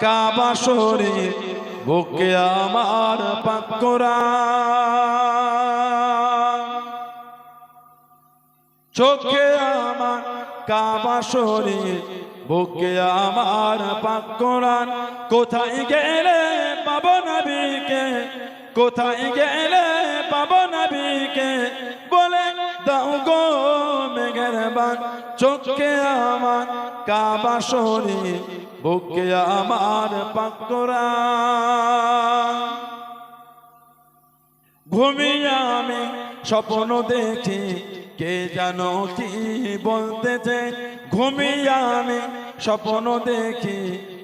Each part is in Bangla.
কাবা শরীর বুকে আমার পাকরা চোখে আমার কাবা শরীর বুকে আমার পাকরান কোথায় গেলে পাবো নবীকে? কোথায় গেলে পাবো নবীকে? বলে দাও গো মেঘেরবান, চোখে আমার কাবা শরীর বুকে আমার পাকরান ঘুমিয়ে আমি স্বপ্ন দেখি, কে জানো কি বলতেছে। ঘুমিয়ে আমি স্বপ্ন দেখি,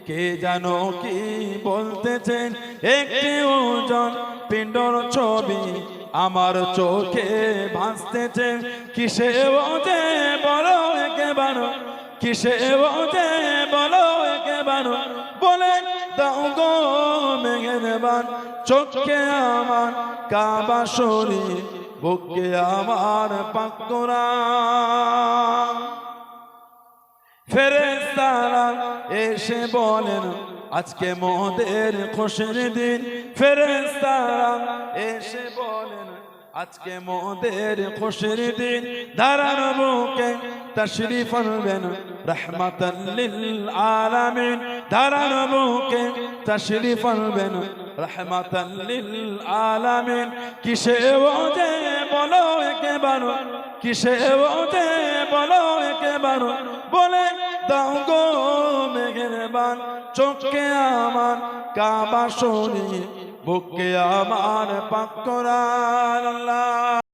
কে জানো কি বলতেছেন একটি ওজন পিণ্ডর ছবি আমার চোখে ভাসতেছে কিসে ওজে বলো একেবারে কিসে ওজে বলো একেবারে বলে দাও গো মেঘেরবান, চোখে আমার কাবা শরীর বুকে আমার পাকরা ফেরেস্তারা এসে বলেন, আজকে মোদের খুশির দিন। ফেরেস্তারা এসে বলেন, আজকে মোদের খুশির দিন। দাঁড়ান বুকে তশরিফ আনবেন রহমাতাল লিল আলামিন। দাঁড়ান বুকে তশরিফ আনবেন রহমাতাল লিল আলামিন। কিসে ওজে বলো একেবারে কিসে ওজে বলো একেবারে বলে দাও গো মেঘেরবান চোখে আমার কাবা শরীর বুকে আমার পাক করার আল্লাহ।